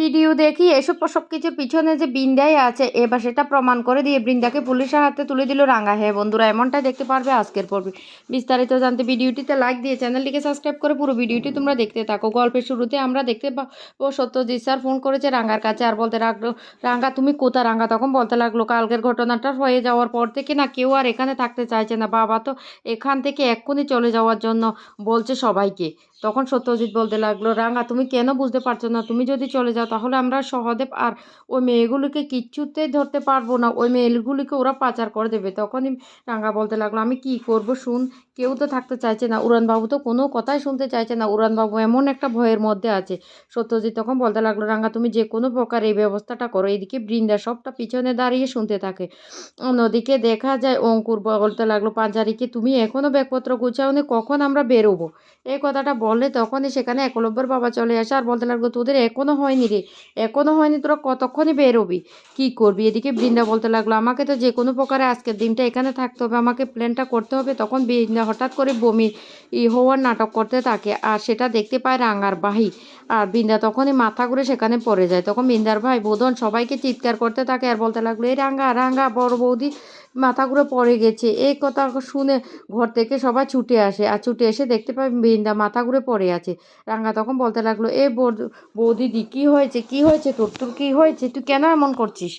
Video দেখি, এসব সব কিছুর পিছনে যে বৃন্দাই আছে, এবার সেটা প্রমাণ করে দিয়ে বৃন্দাকে পুলিশের হাতে তুলে দিল রাঙা। হ্যাঁ বন্ধুরা, এমনটাই দেখতে পারবে আজকের পর্বে। বিস্তারিত জানতে ভিডিওটিতে লাইক দিয়ে চ্যানেলটিকে সাবস্ক্রাইব করে পুরো ভিডিওটি তোমরা দেখতে থাকো। গল্পের শুরুতে আমরা দেখতে পাবো সত্যজিৎ স্যার ফোন করেছে রাঙ্গার কাছে আর বলতে লাগল রাঙ্গা তুমি কোথা রাঙ্গা তখন বলতে লাগল, কালকের ঘটনাটা হয়ে যাওয়ার পর থেকে না কেউ আর এখানে থাকতে চাইছে না। বাবা তো এখান থেকে এক্ষুনি চলে যাওয়ার জন্য বলছে সবাইকে। তখন সত্যজিৎ বলতে লাগল, রাঙা, তুমি কেন বুঝতে পারছ না? তুমি যদি চলে যাও, তাহলে আমরা সহদেব আর ওই মেয়েগুলিকে কিচ্ছুতেই ধরতে পারব না। ওই মেয়েগুলিকে ওরা পাচার করে দেবে। তখনই রাঙা বলতে লাগল, আমি কি করব শুন? কেউ তো থাকতে চাইছে না। উড়ানবাবু তো কোনো কথাই শুনতে চাইছে না। উড়ানবাবু এমন একটা ভয়ের মধ্যে আছে। সত্যজিৎ তখন বলতে লাগল, রাঙা, তুমি যে কোনো প্রকার এই ব্যবস্থাটা করো। এদিকে বৃন্দা সবটা পিছনে দাঁড়িয়ে শুনতে থাকে। অন্যদিকে দেখা যায় অঙ্কুর বলতে লাগল, পাঞ্জারিকে তুমি এখনও ব্যাগপত্র গুছাওনি, কখন আমরা বেরোবো? এই কথাটা বললে তখনই সেখানে একলব্যর বাবা চলে আসে আর বলতে লাগল, তোদের এখনও হয়নি রে এখনও হয়নি তোরা কতক্ষণে বেরোবি? কী করবি? এদিকে বৃন্দা বলতে লাগল, আমাকে তো যে কোনো প্রকারে আজকের দিনটা এখানে থাকতে হবে, আমাকে প্ল্যানটা করতে হবে। তখন বৃন্দা হঠাৎ করে বমি ই হওয়ার নাটক করতে থাকে আর সেটা দেখতে পায় রাঙার বাহি। আর বৃন্দা তখনই মাথা ঘুরে সেখানে পড়ে যায়। তখন বৃন্দার ভাই বোধন সবাইকে চিৎকার করতে থাকে আর বলতে লাগল, এই রাঙ্গা রাঙ্গা বড় বৌদি মাথা ঘুরে পড়ে গেছে। এই কথা শুনে ঘর থেকে সবাই ছুটে আসে। আর ছুটে এসে দেখতে পায় বৃন্দা মাথা পড়ে আছে। রাঙ্গা তখন বলতে লাগল, এ বৌদিদি, কী হয়েছে? কি হয়েছে তোর? তোর কী হয়েছে? তুই কেন এমন করছিস?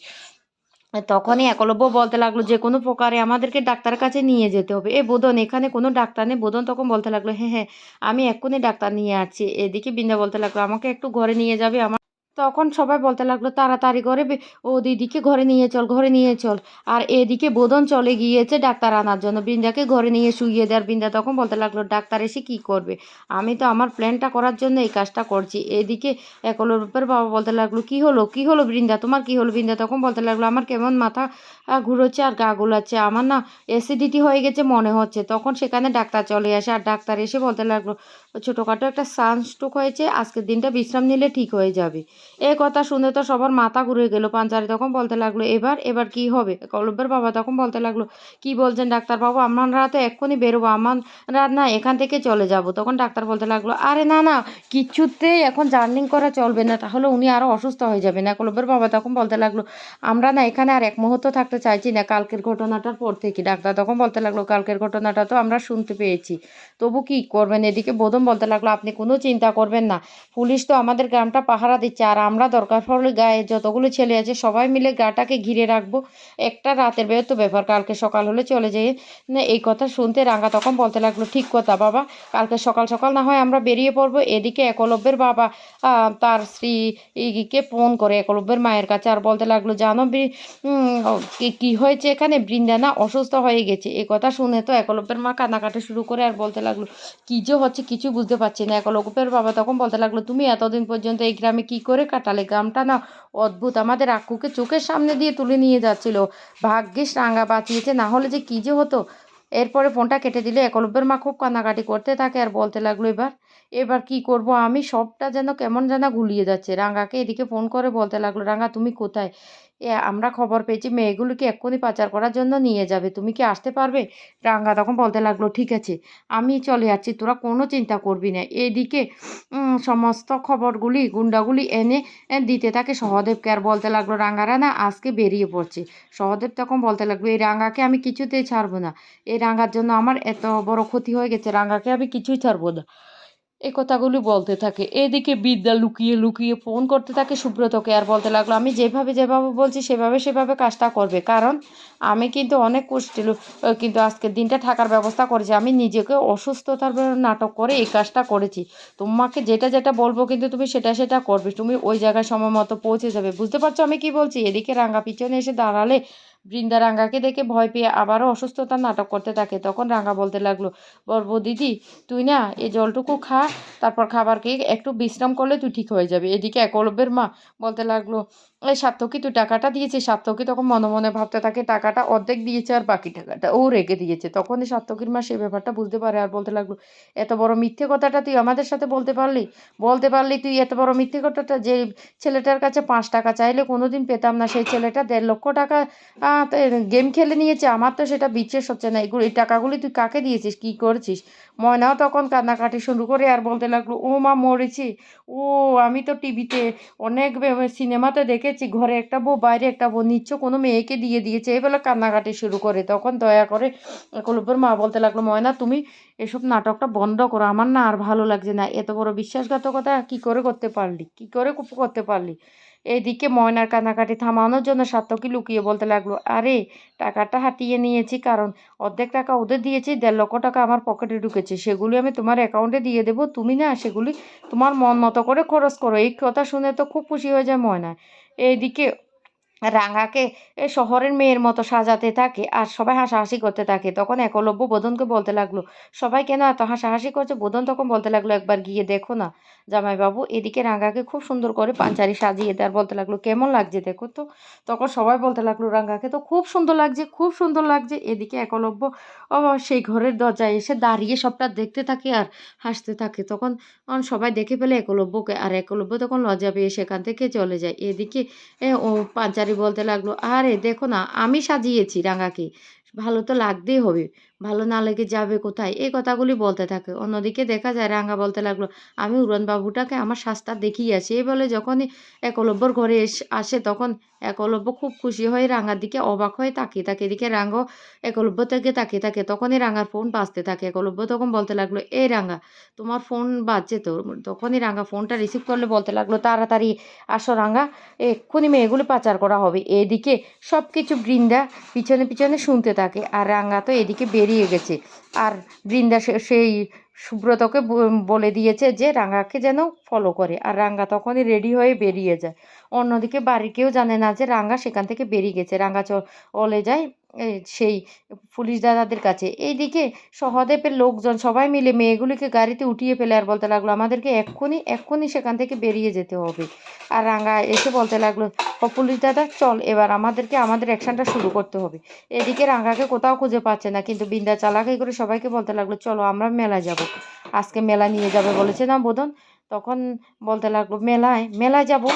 তখনই একলব্য বলতে লাগল, যে কোনো প্রকারে আমাদেরকে ডাক্তার কাছে নিয়ে যেতে হবে। এ বোধন এখানে কোনো ডাক্তার নেই? বোধন তখন বলতে লাগল হ্যাঁ হ্যাঁ আমি এক্ষুনি ডাক্তার নিয়ে আসছি। এদিকে বিন্দা বলতে লাগল, আমাকে একটু ঘরে নিয়ে যাবে আমার তখন সবাই বলতে লাগল, তাড়াতাড়ি করে ও দিদিকে ঘরে নিয়ে চল, ঘরে নিয়ে চল। আর এদিকে বোধন চলে গিয়েছে ডাক্তার আনার জন্য। বৃন্দাকে ঘরে নিয়ে শুইয়ে দেওয়ার বৃন্দা তখন বলতে লাগল, ডাক্তার এসে কি করবে? আমি তো আমার প্ল্যানটা করার জন্য এই কাজটা করছি। এদিকে একলোর একলরূপের বাবা বলতে লাগল, কি হলো? কি হলো বৃন্দা? তোমার কি হলো? বৃন্দা তখন বলতে লাগল, আমার কেমন মাথা ঘুরোচ্ছে আর গা গুলাচ্ছে। আমার না অ্যাসিডিটি হয়ে গেছে মনে হচ্ছে। তখন সেখানে ডাক্তার চলে আসে আর ডাক্তার এসে বলতে লাগল, ছোটোখাটো একটা সানস্ট্রোক হয়েছে, আজকের দিনটা বিশ্রাম নিলে ঠিক হয়ে যাবে। এ কথা শুনে তো সবার মাথা ঘুরে গেল। পাঞ্চারি তখন বলতে লাগল, এবার এবার কি হবে? কলব্যের বাবা তখন বলতে লাগল, কি বলছেন ডাক্তারবাবু আমরা তো এক্ষুনি বেরোবো। আমার না এখান থেকে চলে যাব। তখন ডাক্তার বলতে লাগল, আরে না না, কিচ্ছুতেই এখন জার্নিং করা চলবে না। তাহলে উনি আরও অসুস্থ হয়ে যাবে না? একলব্যের বাবা তখন বলতে লাগল, আমরা না এখানে আর এক মুহূর্ত থাকতে চাইছি না। কালকের ঘটনাটার পর থেকে। ডাক্তার তখন বলতে লাগল, কালকের ঘটনাটা তো আমরা শুনতে পেয়েছি। তবু কি করবেন? এদিকে বোধন বলতে লাগল, আপনি কোনো চিন্তা করবেন না। পুলিশ তো আমাদের গ্রামটা পাহারা দিচ্ছে। আর আমরা দরকার পড়লে গায়ে যতগুলো ছেলে আছে সবাই মিলে গাটাকে ঘিরে রাখব। একটা রাতের বের তো ব্যাপার, কালকে সকাল হলে চলে যাই এই কথা শুনতে রাঙ্গা তখন বলতে লাগল, ঠিক কথা বাবা, কালকে সকাল সকাল না হয় আমরা বেরিয়ে পড়ব এদিকে একলব্যের বাবা তার স্ত্রীকে ফোন করে একলব্যের মায়ের কাছে আর বলতে লাগল, জানো কি হয়েছে এখানে? বৃন্দানা অসুস্থ হয়ে গেছে। এ কথা শুনে তো একলব্যের মা কান্নাকাটি শুরু করে আর বলতে লাগল, কী যে হচ্ছে কিছু বুঝতে পারছি না। একলব্যের বাবা তখন বলতে লাগল, তুমি এতদিন পর্যন্ত এই গ্রামে কি করে কাটালে গামটা না অদ্ভুত। আমাদের আক্কুকে চোখের সামনে দিয়ে তুলে নিয়ে যাচ্ছিল। ভাগ্যিস রাঙা বাঁচিয়েছে, না হলে যে কী যে হতো। এরপরে ফোনটা কেটে দিলে একলব্যের মা খুব কান্নাকাটি করতে থাকে আর বলতে লাগল, এবার এবার কি করব আমি? সবটা যেন কেমন যেন গুলিয়ে যাচ্ছে। রাঙ্গাকে এদিকে ফোন করে বলতে লাগল রাঙ্গা তুমি কোথায়? আমরা খবর পেয়েছি, মেয়েগুলোকে এক্ষুনি পাচার করার জন্য নিয়ে যাবে। তুমি কি আসতে পারবে? রাঙ্গা তখন বলতে লাগল, ঠিক আছে, আমি চলে যাচ্ছি তোরা কোনো চিন্তা করবি না। এদিকে সমস্ত খবরগুলি, গুন্ডাগুলি এনে দিতে থাকে সহদেবকে। আর বলতে লাগল রাঙ্গারা না আজকে বেরিয়ে পড়ছে। সহদেব তখন বলতে লাগল, এই রাঙ্গাকে আমি কিছুতেই ছাড়বো না। এই রাঙ্গার জন্য আমার এত বড় ক্ষতি হয়ে গেছে, রাঙ্গাকে আমি কিছুই ছাড়বো না। এই কথাগুলি বলতে থাকে। এদিকে বিদ্যা লুকিয়ে লুকিয়ে ফোন করতে থাকে, সুব্রতকে আর বলতে লাগল, আমি যেভাবে যেভাবে বলছি, সেভাবে সেভাবে কাজটা করবে। কারণ আমি কিন্তু অনেক কষ্ট কিন্তু আজকের দিনটা থাকার ব্যবস্থা করেছি। আমি নিজেকে অসুস্থতার নাটক করে এই কাজটা করেছি। তোমাকে যেটা যেটা বলব কিন্তু তুমি সেটা সেটা করবে। তুমি ওই জায়গায় সময় মতো পৌঁছে যাবে। বুঝতে পারছ আমি কি বলছি? এদিকে রাঙ্গা পিছনে এসে দাঁড়ালে বৃন্দা রাঙ্গাকে দেখে ভয় পেয়ে আবারও অসুস্থতার নাটক করতে থাকে। তখন রাঙ্গা বলতে লাগল, বর্ব দিদি, তুই না এই জলটুকু খা, তারপর খাবার খেয়ে একটু বিশ্রাম করলে তুই ঠিক হয়ে যাবে। এদিকে একলব্যের মা বলতে লাগল সার্থকী তুই টাকাটা দিয়েছিস, সার্থকী তখন মনে মনে ভাবতে থাকে, টাকাটা অর্ধেক দিয়েছে আর বাকি টাকাটা। ও রেখে দিয়েছে। তখনই সার্থকীর মা সেই ব্যাপারটা বুঝতে পারে আর বলতে লাগল, এত বড় মিথ্যে কথাটা তুই আমাদের সাথে বলতে পারলি? বলতে পারলি তুই এত বড় মিথ্যে কথাটা যে ছেলেটার কাছে পাঁচ টাকা চাইলে কোনো দিন পেতাম না। সেই ছেলেটা দেড় লক্ষ টাকা গেম খেলে নিয়েছে। আমার তো সেটা বিশ্বাস হচ্ছে না। এগুলো, এই টাকাগুলি তুই কাকে দিয়েছিস? কী করেছিস? ময়নাও তখন কান্নাকাটি শুরু করে আর বলতে লাগল, ও মা মরেছি। ও, আমি তো টিভিতে অনেক সিনেমাতে সিনেমাতে দেখেছি ঘরে একটা বউ, বাইরে একটা বউ, নিচ্ছ, কোনো মেয়েকে দিয়ে দিয়েছে। এই কান্নাকাটি শুরু করে, তখন দয়া করে কলুপের মা বলতে লাগল, ময়না, তুমি এসব নাটকটা বন্ধ করো, আমার না আর ভালো লাগছে না। এত বড় বিশ্বাসঘাতকতা, কি করে করতে পারলি? কি করে করতে পারলি? এইদিকে ময়নার কান্নাকাটি থামানোর জন্য সার্থকী লুকিয়ে বলতে লাগল, আরে, টাকাটা হাতিয়ে নিয়েছি, কারণ অর্ধেক টাকা ওদের দিয়েছি, দেড় লক্ষ টাকা আমার পকেটে ঢুকেছে, সেগুলি আমি তোমার অ্যাকাউন্টে দিয়ে দেবো। তুমি না সেগুলি তোমার মন মতো করে খরচ করো। এই কথা শুনে তো খুব খুশি হয়ে যায় ময়না। এইদিকে রাঙাকে শহরের মেয়ের মতো সাজাতে থাকে আর সবাই হাসাহাসি করতে থাকে। তখন একলব্য বোধনকে বলতে লাগল, সবাই কেন এত হাসাহাসি করছে? বোধন তখন বলতে লাগল, একবার গিয়ে দেখো না। জামাইবাবু এদিকে রাঙাকে খুব সুন্দর করে পাঞ্চারি সাজিয়ে দেয় আর বলতে লাগল, কেমন লাগছে দেখো তো? তখন সবাই বলতে লাগল, রাঙাকে তো খুব সুন্দর লাগছে, খুব সুন্দর লাগছে। এদিকে একলব্য সেই ঘরের দরজায় এসে দাঁড়িয়ে সবটা দেখতে থাকে আর হাসতে থাকে। তখন সবাই দেখে ফেলে একলব্যকে আর একলব্য তখন লজ্জা পেয়ে সেখান থেকে চলে যায়। এদিকে ও পাঞ্চারি বলতে লাগল আরে দেখো না আমি সাজিয়েছি রাঙাকে। ভালো তো লাগতেই হবে। ভালো না লেগে যাবে কোথায়? এই কথাগুলি বলতে থাকে। অন্যদিকে দেখা যায়, রাঙা বলতে লাগল, আমি উড়নবাবুটাকে আমার শাস্তা দেখিয়ে আছি এই বলে যখনই একলব্যর ঘরে আসে, তখন একলব্য খুব খুশি হয়ে রাঙার দিকে অবাক হয়ে তাকিয়ে থাকে। এদিকে রাঙ্গ একলব্য থেকে তাকিয়ে থাকে, তখনই রাঙার ফোন বাজতে থাকে। একলব্য তখন বলতে লাগল এই রাঙা, তোমার ফোন বাজছে তো তখনই রাঙা ফোনটা রিসিভ করলে বলতে লাগল, তাড়াতাড়ি আসো রাঙা, এক্ষুনি মেয়েগুলো পাচার করা হবে। এদিকে সব কিছু বৃন্দা পিছনে পিছনে শুনতে থাকে, আর রাঙ্গা তো এদিকে বেরিয়ে গেছে। আর বৃন্দা সেই সুব্রতকে বলে দিয়েছে যে রাঙ্গাকে যেন ফলো করে। আর রাঙ্গা তখনই রেডি হয়ে বেরিয়ে যায়। অন্যদিকে বাড়ির কেউ জানে না যে রাঙ্গা সেখান থেকে বেরিয়ে গেছে। রাঙ্গা চলে যায় সেই পুলিশ দাদাদের কাছে। এইদিকে সহদেবের লোকজন সবাই মিলে মেয়েগুলিকে গাড়িতে উঠিয়ে ফেলে আর বলতে লাগল, আমাদেরকে এক্ষুনি এক্ষুনি সেখান থেকে বেরিয়ে যেতে হবে। আর রাঙ্গা এসে বলতে লাগল, "ও পুলিশ দাদা, চল এবার আমাদেরকে, আমাদের অ্যাকশনটা শুরু করতে হবে। এদিকে রাঙ্গাকে কোথাও খুঁজে পাচ্ছে না, কিন্তু বিন্দা চালাকি করে সবাইকে বলতে লাগল, চলো আমরা মেলায় যাব। আজকে মেলা নিয়ে যাবে বলেছে না বোধন? তখন বলতে লাগল, মেলায় মেলায় যাব?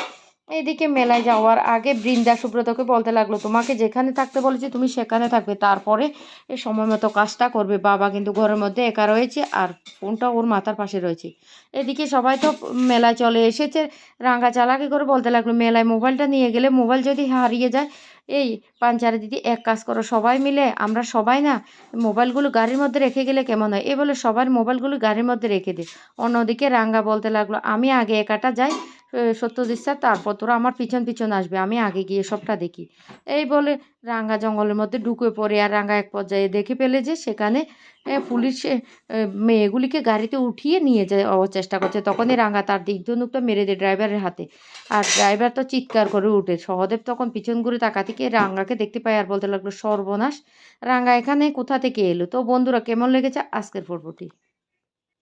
এদিকে মেলায় যাওয়ার আগে বৃন্দা সুব্রতকে বলতে লাগল, তোমাকে যেখানে থাকতে বলেছি তুমি সেখানে থাকবে। তারপরে এ সময় মতো কাজটা করবে। বাবা কিন্তু ঘরের মধ্যে একা রয়েছে আর ফোনটা ওর মাথার পাশে রয়েছে। এদিকে সবাই তো মেলায় চলে এসেছে। রাঙ্গা চালাকি করে বলতে লাগল, মেলায় মোবাইলটা নিয়ে গেলে মোবাইল যদি হারিয়ে যায়, এই পাঞ্চারে দিদি এক কাজ করো, সবাই মিলে, আমরা সবাই না মোবাইলগুলো গাড়ির মধ্যে রেখে গেলে কেমন হয়? এ বলে সবার মোবাইলগুলো গাড়ির মধ্যে রেখে দে। অন্যদিকে রাঙ্গা বলতে লাগল, আমি আগে একাটা যাই সত্যজিৎ স্যার, তারপর তোরা আমার পিছন পিছন আসবে, আমি আগে গিয়ে সবটা দেখি। এই বলে রাঙ্গা জঙ্গলের মধ্যে ঢুকে পড়ে আর রাঙ্গা এক পর্যায়ে দেখে পেলে যে সেখানে পুলিশ মেয়েগুলিকে গাড়িতে উঠিয়ে নিয়ে যাওয়ার চেষ্টা করছে। তখনই রাঙ্গা তার দিক ধনুকটা মেরে দেয় ড্রাইভারের হাতে। আর ড্রাইভার তো চিৎকার করে উঠে। সহদেব তখন পিছন ঘুরে তাকা থেকে রাঙ্গাকে দেখতে পায় আর বলতে লাগল, সর্বনাশ, রাঙ্গা এখানে কোথা থেকে এলো? তো বন্ধুরা, কেমন লেগেছে আজকের পর্বটি?